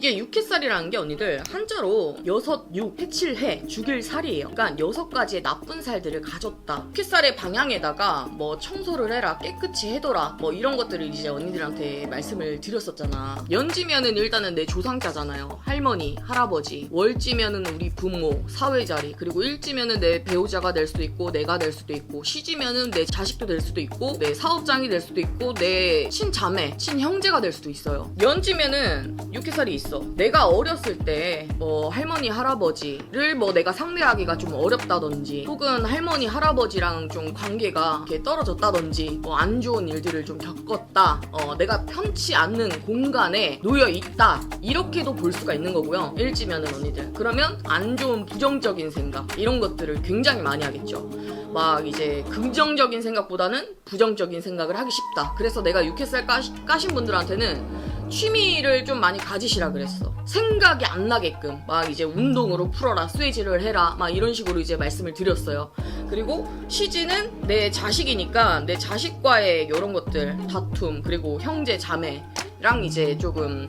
이게 육회살이라는 게 언니들 한자로 여섯, 육, 해칠해, 죽일 살이에요. 그러니까 여섯 가지의 나쁜 살들을 가졌다. 육회살의 방향에다가 뭐 청소를 해라, 깨끗이 해둬라, 뭐 이런 것들을 이제 언니들한테 말씀을 드렸었잖아. 연지면은 일단은 내 조상자잖아요. 할머니, 할아버지. 월지면은 우리 부모, 사회자리. 그리고 일지면은 내 배우자가 될 수도 있고, 내가 될 수도 있고, 시지면은 내 자식도 될 수도 있고, 내 사업장이 될 수도 있고, 내 친자매, 친형제가 될 수도 있어요. 연지면은 육회살이 있어. 내가 어렸을 때 뭐 할머니, 할아버지를 뭐 내가 상대하기가 좀 어렵다든지, 혹은 할머니, 할아버지랑 좀 관계가 이렇게 떨어졌다든지, 뭐 안 좋은 일들을 좀 겪었다. 어, 내가 편치 않는 공간에 놓여 있다. 이렇게도 볼 수가 있는 거고요. 일지면은 언니들. 그러면 안 좋은 부정적인 생각 이런 것들을 굉장히 많이 하겠죠. 막 이제 긍정적인 생각보다는 부정적인 생각을 하기 쉽다. 그래서 내가 육회살 까시, 까신 분들한테는 취미를 좀 많이 가지시라 그랬어. 생각이 안 나게끔 막 이제 운동으로 풀어라, 쇠질을 해라, 막 이런 식으로 이제 말씀을 드렸어요. 그리고 시지는 내 자식이니까 내 자식과의 이런 것들 다툼 그리고 형제 자매랑 이제 조금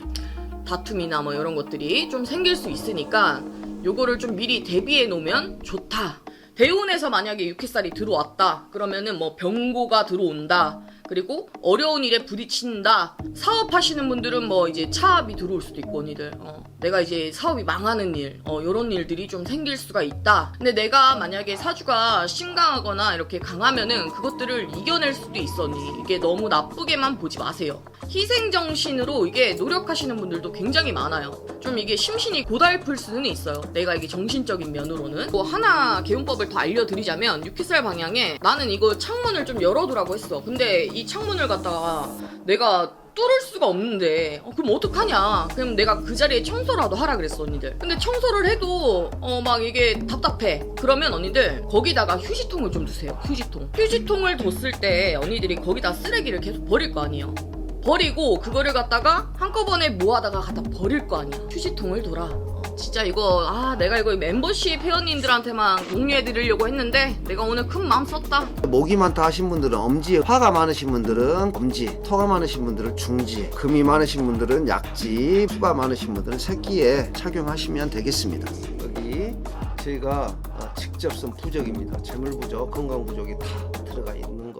다툼이나 뭐 이런 것들이 좀 생길 수 있으니까 요거를 좀 미리 대비해 놓으면 좋다. 대운에서 만약에 육회살이 들어왔다. 그러면은 뭐 병고가 들어온다. 그리고 어려운 일에 부딪힌다. 사업하시는 분들은 뭐 이제 차압이 들어올 수도 있고 언니들. 어, 내가 이제 사업이 망하는 일, 어, 이런 일들이 좀 생길 수가 있다. 근데 내가 만약에 사주가 심강하거나 이렇게 강하면은 그것들을 이겨낼 수도 있어 언니. 이게 너무 나쁘게만 보지 마세요. 희생정신으로 이게 노력하시는 분들도 굉장히 많아요. 좀 이게 심신이 고달플 수는 있어요. 내가 이게 정신적인 면으로는. 뭐 하나 개운법을 더 알려드리자면 육회살 방향에 나는 이거 창문을 좀 열어두라고 했어. 근데 이 창문을 갖다가 내가 뚫을 수가 없는데 어, 그럼 어떡하냐 그럼 내가 그 자리에 청소라도 하라 그랬어 언니들 근데 청소를 해도 어 막 이게 답답해 그러면 언니들 거기다가 휴지통을 좀 두세요 휴지통 휴지통을 뒀을 때 언니들이 거기다 쓰레기를 계속 버릴 거 아니에요 버리고 그거를 갖다가 한꺼번에 모아다가 갖다 버릴 거 아니야 휴지통을 어, 진짜 이거 아 내가 이거 멤버십 회원님들한테만 공유해 드리려고 했는데 내가 오늘 큰 마음 썼다 목이 많다 하신 분들은 엄지, 화가 많으신 분들은 엄지, 토가 많으신 분들은 중지, 금이 많으신 분들은 약지, 수가 많으신 분들은 새끼에 착용하시면 되겠습니다. 여기 저희가 어, 직접 쓴 부적입니다. 재물 부적, 건강 부적이 다 들어가 있는